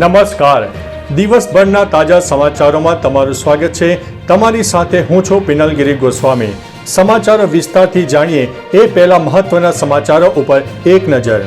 નમસ્કાર. દિવસભરના તાજા સમાચારોમાં તમારું સ્વાગત છે. તમારી સાથે હું છું પિનલગીરી ગોસ્વામી. સમાચારો વિસ્તારથી જાણીએ એ પહેલા મહત્વના સમાચારો ઉપર એક નજર.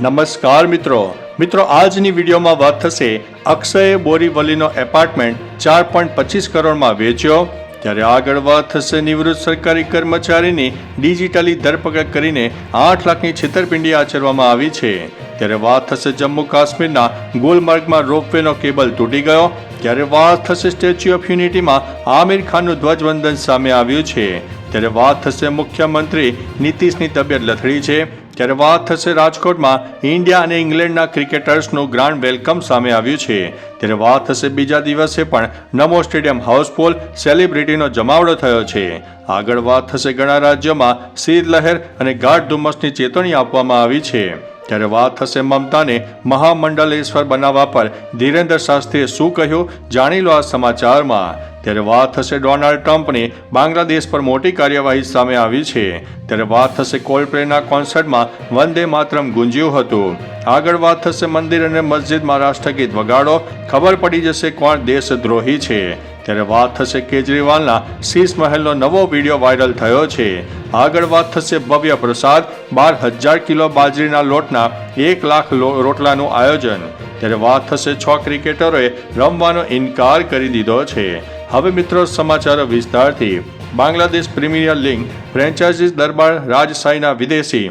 નમસ્કાર મિત્રો. મિત્રો, આજની વિડીયોમાં વાત થશે અક્ષયે બોરીવલીનો એપાર્ટમેન્ટ ચાર પોઈન્ટ પચીસ કરોડમાં વેચ્યો. ત્યારે આગળ વાત થશે નિવૃત્ત સરકારી કર્મચારીની ડિજિટલી ધરપકડ કરીને આઠ લાખની છેતરપિંડી આચરવામાં આવી છે. ત્યારે વાત થશે જમ્મુ કાશ્મીરના ગુલમર્ગમાં રોપવેનો કેબલ તૂટી ગયો. ત્યારે વાત થશે સ્ટેચ્યુ ઓફ યુનિટીમાં આમિર ખાનનું ધ્વજવંદન સામે આવ્યું છે. ત્યારે વાત થશે મુખ્યમંત્રી નીતિશની તબિયત લથડી છે. ત્યારે વાત થશે રાજકોટમાં ઇન્ડિયા અને ઇંગ્લેન્ડના ક્રિકેટર્સનું ગ્રાન્ડ વેલકમ સામે આવ્યું છે. ત્યારે વાત થશે બીજા દિવસે પણ નમો સ્ટેડિયમ હાઉસફુલ સેલિબ્રિટીનો જમાવડો થયો છે. આગળ વાત થશે ઘણા રાજ્યોમાં શીત લહેર અને ગાઢ ધુમ્મસની ચેતવણી આપવામાં આવી છે. ત્યારે વાત થશે મમતાને મહામંડલેશ્વર બનાવવા પર. ધીરેન્દ્ર શાસ્ત્રીએ શું કહ્યું? જાણી લો આ સમાચારમાં. ત્યારે વાત થશે ડોનાલ્ડ ટ્રમ્પની. બાંગ્લાદેશ પર મોટી કાર્યવાહી સામે આવી છે. ત્યારે વાત થશે કોલ્ડપ્લેના કોન્સર્ટમાં વંદે માતરમ ગુંજ્યું હતું. આગળ વાત થશે મંદિર અને મસ્જિદમાં રાષ્ટ્રગીત વગાડો. ખબર પડી જશે કોણ દેશદ્રોહી છે. ત્યારે વાત થશે કેજરીવાલના શીશ મહેલનો નવો વીડિયો વાયરલ થયો છે. આગળ વાત થશે ભવ્ય પ્રસાદ. બાર હજાર કિલો બાજરીના લોટના એક લાખ રોટલાનું આયોજન. ત્યારે વાત થશે છ ક્રિકેટરોએ રમવાનો ઇનકાર કરી દીધો છે. હવે મિત્રો સમાચાર વિસ્તારથી. Bangladesh premier league franchises Durbar રાજશાહીના વિદેશી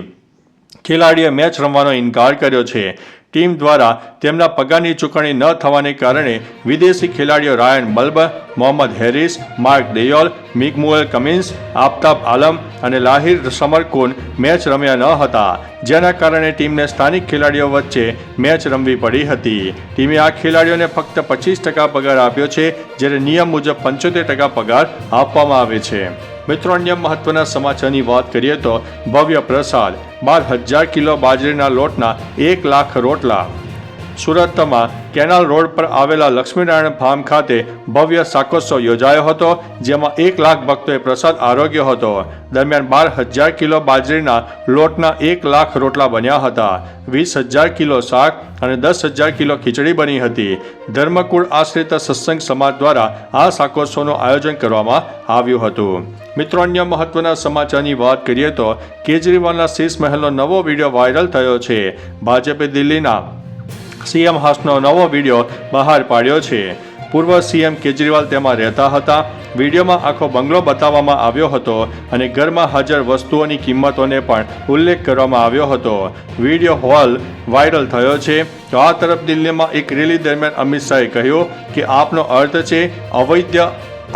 ખેલાડીએ મેચ રમવાનો ઇનકાર કર્યો છે. ટીમ દ્વારા તેમના પગારની ચૂકવણી ન થવાને કારણે વિદેશી ખેલાડીઓ Ryan Burl, Mohammad Haris, Mark Deyal Miguel Cummins, Aftab Alam અને લાહિર સમરકુન મેચ રમ્યા ન હતા, જેના કારણે ટીમને સ્થાનિક ખેલાડીઓ વચ્ચે મેચ રમવી પડી હતી. ટીમે આ ખેલાડીઓને ફક્ત પચીસ ટકા પગાર આપ્યો છે, જ્યારે નિયમ મુજબ પંચોતેર ટકા પગાર આપવામાં આવે છે. મિત્રો, અન્ય મહત્વના સમાચારની વાત કરીએ તો ભવ્ય પ્રસાદ, બાર હજાર કિલો બાજરીના લોટના એક લાખ રોટલા. સુરતમાં કેનાલ રોડ પર આવેલા લક્ષ્મીનારાયણ ફાર્મ ખાતે ભવ્ય શાકોત્સવ યોજાયો હતો, જેમાં એક લાખ ભક્તોએ પ્રસાદ આરોગ્યો હતો. દરમિયાન બાર હજાર કિલો બાજરીના લોટના એક લાખ રોટલા બન્યા હતા. વીસ હજાર કિલો શાક અને દસ હજાર કિલો ખીચડી બની હતી. ધર્મકુળ આશ્રિત સત્સંગ સમાજ દ્વારા આ શાકોત્સવનું આયોજન કરવામાં આવ્યું હતું. મિત્રો, અન્ય મહત્વના સમાચારની વાત કરીએ તો કેજરીવાલના શીશ મહેલનો નવો વીડિયો વાયરલ થયો છે. ભાજપે દિલ્હીના સીએમ હાસનો નવો વીડિયો બહાર પાડ્યો છે. પૂર્વ સીએમ કેજરીવાલ તેમાં રહેતા હતા. વિડીયોમાં આખો બંગલો બતાવવામાં આવ્યો હતો અને ઘરમાં હાજર વસ્તુઓની કિંમતોને પણ ઉલ્લેખ કરવામાં આવ્યો હતો. વીડિયો હોલ વાયરલ થયો છે. તો આ તરફ દિલ્હીમાં એક રેલી દરમિયાન અમિત શાહે કહ્યું કે આપનો અર્થ છે અવૈધ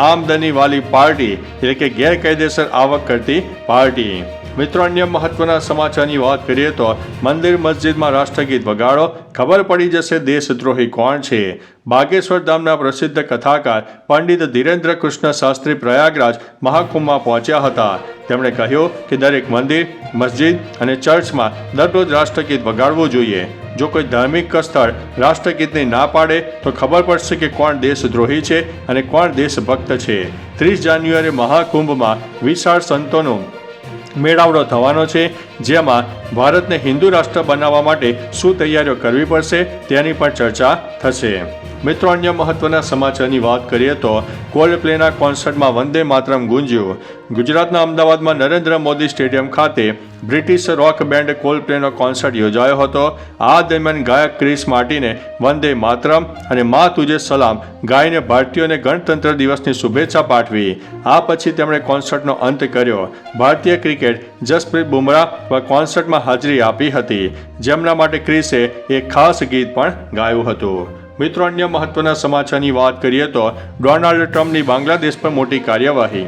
આમદનીવાળી પાર્ટી, એટલે કે ગેરકાયદેસર આવક કરતી પાર્ટી. મિત્રો, અન્ય મહત્વના સમાચારની વાત કરીએ તો મંદિર મસ્જિદમાં રાષ્ટ્રગીત વગાડો. ખબર પડી જશે દેશદ્રોહી કોણ છે? બાગેશ્વર ધામના પ્રસિદ્ધ કથાકાર પંડિત ધીરેન્દ્ર કૃષ્ણ શાસ્ત્રી પ્રયાગરાજ મહાકુંભમાં પહોંચ્યા હતા. તેમણે કહ્યું કે દરેક મંદિર, મસ્જિદ અને ચર્ચમાં દરરોજ રાષ્ટ્રગીત વગાડવું જોઈએ. જો કોઈ ધાર્મિક સ્થળ રાષ્ટ્રગીતને ના પાડે, તો ખબર પડશે કે કોણ દેશદ્રોહી છે અને કોણ દેશભક્ત છે. ત્રીસ જાન્યુઆરી મહાકુંભમાં વિશાળ સંતોનું મેળાવડો થવાનો છે. જેમાં ભારતને હિન્દુ રાષ્ટ્ર બનાવવા માટે શું તૈયારીઓ કરવી પડશે તેની પણ ચર્ચા થશે. મિત્રો, અન્ય મહત્વના સમાચારની વાત કરીએ તો કોલ્ડ પ્લેના કોન્સર્ટમાં વંદે માતરમ ગુંજ્યું. ગુજરાતના અમદાવાદમાં નરેન્દ્ર મોદી સ્ટેડિયમ ખાતે બ્રિટિશ રોક બેન્ડ કોલ્ડ પ્લેનો કોન્સર્ટ યોજાયો હતો. આ દરમિયાન ગાયક ક્રિસ માર્ટીને વંદે માતરમ અને મા તુજે સલામ ગાયને ભારતીયોને ગણતંત્ર દિવસની શુભેચ્છા પાઠવી. આ પછી તેમણે કોન્સર્ટનો અંત કર્યો. ભારતીય ક્રિકેટ જસપ્રીત બુમરાહ કોન્સર્ટમાં હાજરી આપી હતી. જેમના માટે ક્રિસે એક ખાસ ગીત પણ ગાયું હતું. મિત્રો, અન્ય મહત્વના સમાચારની વાત કરીએ તો ડોનાલ્ડ ટ્રમ્પની બાંગ્લાદેશ પર મોટી કાર્યવાહી.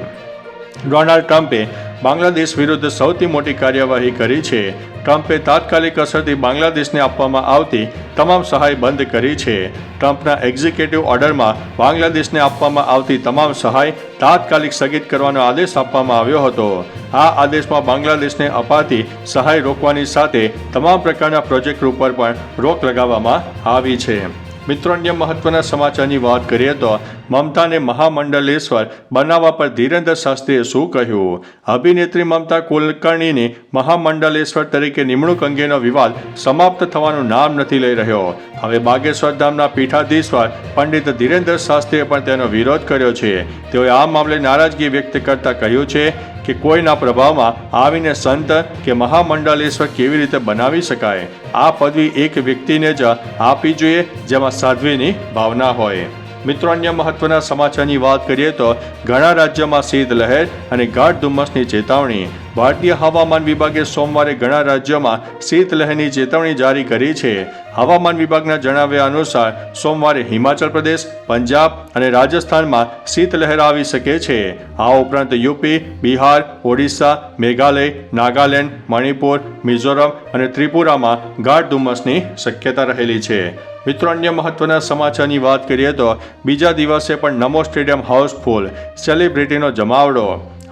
ડોનાલ્ડ ટ્રમ્પે બાંગ્લાદેશ વિરુદ્ધ સૌથી મોટી કાર્યવાહી કરી છે. ટ્રમ્પે તાત્કાલિક અસરથી બાંગ્લાદેશને આપવામાં આવતી તમામ સહાય બંધ કરી છે. ટ્રમ્પના એક્ઝિક્યુટિવ ઓર્ડરમાં બાંગ્લાદેશને આપવામાં આવતી તમામ સહાય તાત્કાલિક સ્થગિત કરવાનો આદેશ આપવામાં આવ્યો હતો. આ આદેશમાં બાંગ્લાદેશને અપાતી સહાય રોકવાની સાથે તમામ પ્રકારના પ્રોજેક્ટ ઉપર પણ રોક લગાવવામાં આવી છે. મિત્રો, અન્ય મહત્વના સમાચારની વાત કરીએ તો મમતાને મહામંડલેશ્વર બનાવવા પર ધીરેન્દ્ર શાસ્ત્રીએ શું કહ્યું? અભિનેત્રી મમતા કુલકર્ણીની મહામંડલેશ્વર તરીકે નિમણૂક અંગેનો વિવાદ સમાપ્ત થવાનું નામ નથી લઈ રહ્યો. હવે બાગેશ્વર ધામના પીઠાધીશ્વર પંડિત ધીરેન્દ્ર શાસ્ત્રીએ પણ તેનો વિરોધ કર્યો છે. તેઓએ આ મામલે નારાજગી વ્યક્ત કરતા કહ્યું છે કે કોઈના પ્રભાવમાં આવીને સંત કે મહામંડલેશ્વર કેવી રીતે બનાવી શકાય? આ પદવી એક વ્યક્તિને જ આપવી જોઈએ જેમાં સાધ્વીની ભાવના હોય. મિત્રો, અન્ય મહત્વના સમાચારની વાત કરીએ તો ઘણા રાજ્યોમાં શીત લહેર અને ગાઢ ધુમ્મસની ચેતવણી. ભારતીય હવામાન વિભાગે સોમવારે ઘણા રાજ્યોમાં શીત લહેરની ચેતવણી જારી કરી છે. હવામાન વિભાગના જણાવ્યા અનુસાર, સોમવારે હિમાચલ પ્રદેશ, પંજાબ અને રાજસ્થાનમાં શીત લહેર આવી શકે છે. આ ઉપરાંત યુપી, બિહાર, ઓડિશા, મેઘાલય, નાગાલેન્ડ, મણિપુર, મિઝોરમ અને ત્રિપુરામાં ગાઢ ધુમ્મસની શક્યતા રહેલી છે. મિત્રો, અન્ય મહત્વના સમાચારની વાત કરીએ તો બીજા દિવસે પણ નમો સ્ટેડિયમ હાઉસફુલ સેલિબ્રિટીનો જમાવડો.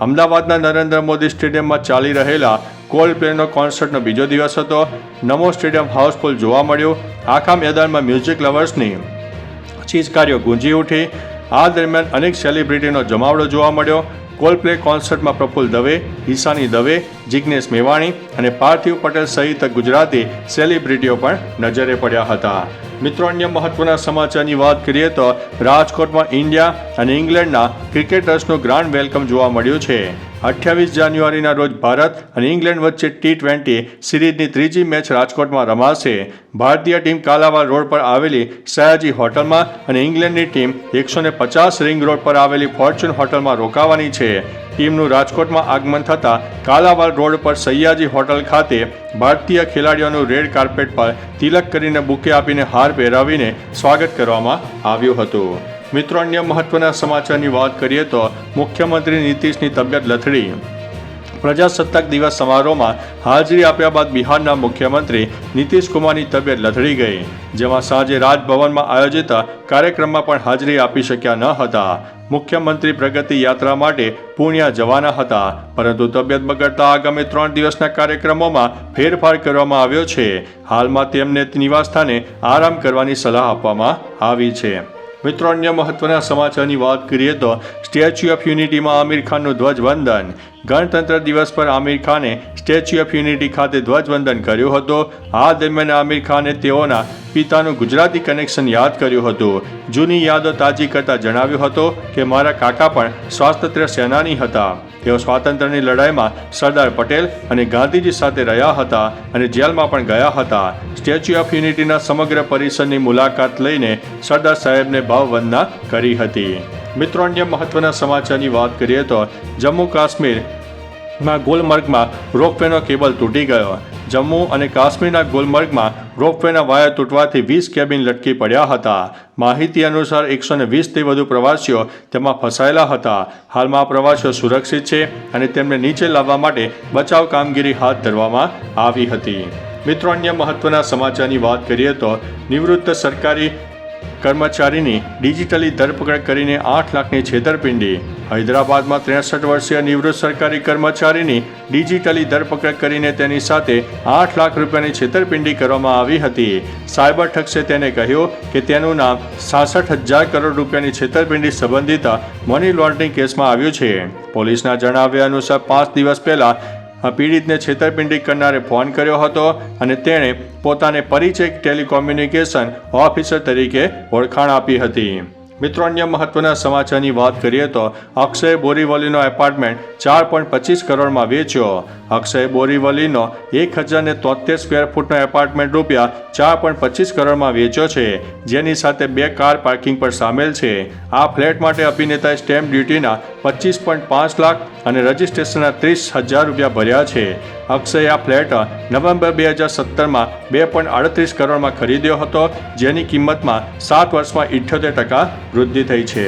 અમદાવાદના નરેન્દ્ર મોદી સ્ટેડિયમમાં ચાલી રહેલા કોલ્ડ પ્લેનો કોન્સર્ટનો બીજો દિવસ હતો. નમો સ્ટેડિયમ હાઉસફુલ જોવા મળ્યું. આખા મેદાનમાં મ્યુઝિક લવર્સની ચીજકારીઓ ગુંજી ઉઠી. આ દરમિયાન અનેક સેલિબ્રિટીનો જમાવડો જોવા મળ્યો. કોલ્ડ પ્લે કોન્સર્ટમાં પ્રફુલ્લ દવે, ઈશાની દવે, જિગ્નેશ મેવાણી અને પાર્થિવ પટેલ સહિત ગુજરાતી સેલિબ્રિટીઓ પણ નજરે પડ્યા હતા. મિત્રો, અન્ય મહત્વના સમાચારની વાત કરીએ તો રાજકોટમાં ઇન્ડિયા અને ઇંગ્લેન્ડના ક્રિકેટર્સનું ગ્રાન્ડ વેલકમ જોવા મળ્યું છે. અઠ્યાવીસ જાન્યુઆરીના રોજ ભારત અને ઇંગ્લેન્ડ વચ્ચે ટી ટ્વેન્ટી સિરીઝની ત્રીજી મેચ રાજકોટમાં રમાશે. ભારતીય ટીમ કાલાવાડ રોડ પર આવેલી સયાજી હોટલમાં અને ઇંગ્લેન્ડની ટીમ એકસો પચાસ રિંગ રોડ પર આવેલી ફોર્ચ્યુન હોટલમાં રોકાવાની છે. ટીમનું રાજકોટમાં આગમન થતાં કાલાવાડ રોડ પર સૈયાજી હોટલ ખાતે ભારતીય ખેલાડીઓનું રેડ કાર્પેટ પર તિલક કરીને બુકે આપીને હાર પહેરાવીને સ્વાગત કરવામાં આવ્યું હતું. મિત્રો, અન્ય મહત્વના સમાચારની વાત કરીએ તો મુખ્યમંત્રી નીતિશની તબિયત લથડી. પ્રજાસત્તાક દિવસ સમારોહમાં હાજરી આપ્યા બાદ બિહારના મુખ્યમંત્રી નીતિશ કુમારની તબિયત લથડી ગઈ, જેમાં સાંજે રાજભવનમાં આયોજિત કાર્યક્રમમાં પણ હાજરી આપી શક્યા ન હતા. મુખ્યમંત્રી પ્રગતિ યાત્રા માટે પૂર્ણિયા જવાના હતા, પરંતુ તબિયત બગડતા આગામી ત્રણ દિવસના કાર્યક્રમોમાં ફેરફાર કરવામાં આવ્યો છે. હાલમાં તેમને નિવાસસ્થાને આરામ કરવાની સલાહ આપવામાં આવી છે. મિત્રો, અન્ય મહત્વના સમાચારની વાત કરીએ તો સ્ટેચ્યુ ઓફ યુનિટીમાં આમિર ખાનનું ધ્વજવંદન. ગણતંત્ર દિવસ પર આમિર ખાને સ્ટેચ્યુ ઓફ યુનિટી ખાતે ધ્વજવંદન કર્યું હતું. આ દરમિયાન આમિર ખાને તેઓના પિતાનું ગુજરાતી કનેક્શન યાદ કર્યું હતું. જૂની યાદો તાજી કરતા જણાવ્યું હતું કે, મારા કાકા પણ સ્વાતંત્ર્ય સેનાની હતા. તેઓ સ્વાતંત્ર્યની લડાઈમાં સરદાર પટેલ અને ગાંધીજી સાથે રહ્યા હતા અને જેલમાં પણ ગયા હતા. સ્ટેચ્યુ ઓફ યુનિટીના સમગ્ર પરિસરની મુલાકાત લઈને સરદાર સાહેબને ભાવવંદના કરી હતી. મિત્રો, અન્ય મહત્વના સમાચારની વાત કરીએ તો જમ્મુ કાશ્મીરમાં ગુલમર્ગમાં રોપવેનો કેબલ તૂટી ગયો. જમ્મુ અને કાશ્મીરના ગુલમર્ગમાં રોપવેના વાયર તૂટવાથી વીસ કેબિન લટકી પડ્યા હતા. માહિતી અનુસાર એકસો ને વીસથી વધુ પ્રવાસીઓ તેમાં ફસાયેલા હતા. હાલમાં પ્રવાસીઓ સુરક્ષિત છે અને તેમને નીચે લાવવા માટે બચાવ કામગીરી હાથ ધરવામાં આવી હતી. મિત્રો, અન્ય મહત્વના સમાચારની વાત કરીએ તો નિવૃત્ત સરકારી કર્મચારીની ડિજિટલી ધરપકડ કરીને આઠ લાખની છેતરપિંડી. હૈદરાબાદમાં ત્રેસઠ વર્ષીય નિવૃત્ત સરકારી કર્મચારીની ડિજિટલી ધરપકડ કરીને તેની સાથે આઠ લાખ રૂપિયાની છેતરપિંડી કરવામાં આવી હતી. સાયબર ઠક્સે તેને કહ્યું કે તેનું નામ સાસઠ હજાર કરોડ રૂપિયાની છેતરપિંડી સંબંધિત મની લોન્ડરિંગ કેસમાં આવ્યું છે. પોલીસના જણાવ્યા અનુસાર પાંચ દિવસ પહેલા આ પીડિતને છેતરપિંડી કરનારે ફોન કર્યો હતો અને તેણે પોતાને પરિચય ટેલિકોમ્યુનિકેશન ઓફિસર તરીકે ઓળખાણ આપી હતી. મિત્રો, અન્ય મહત્વના સમાચારની વાત કરીએ તો અક્ષય બોરીવલીનો એપાર્ટમેન્ટ ચાર પોઈન્ટ પચીસ કરોડમાં વેચ્યો. અક્ષય બોરીવલીનો એક હજાર ને તોતેર સ્ક્વેર ફૂટનો એપાર્ટમેન્ટ રૂપિયા ચાર પોઈન્ટ પચીસ કરોડમાં વેચ્યો છે. જેની સાથે બે કાર પાર્કિંગ પર સામેલ છે. આ ફ્લેટ માટે અભિનેતાએ સ્ટેમ્પ ડ્યુટીના પચીસ પોઈન્ટ પાંચ લાખ અને રજિસ્ટ્રેશનના ત્રીસ હજાર રૂપિયા ભર્યા છે. અક્ષય આ ફ્લેટ નવેમ્બર બે હજાર સત્તરમાં બે પોઈન્ટ અડત્રીસ કરોડમાં ખરીદ્યો હતો, જેની કિંમતમાં સાત વર્ષમાં ઇઠ્યોતેર ટકા વૃદ્ધિ થઈ છે.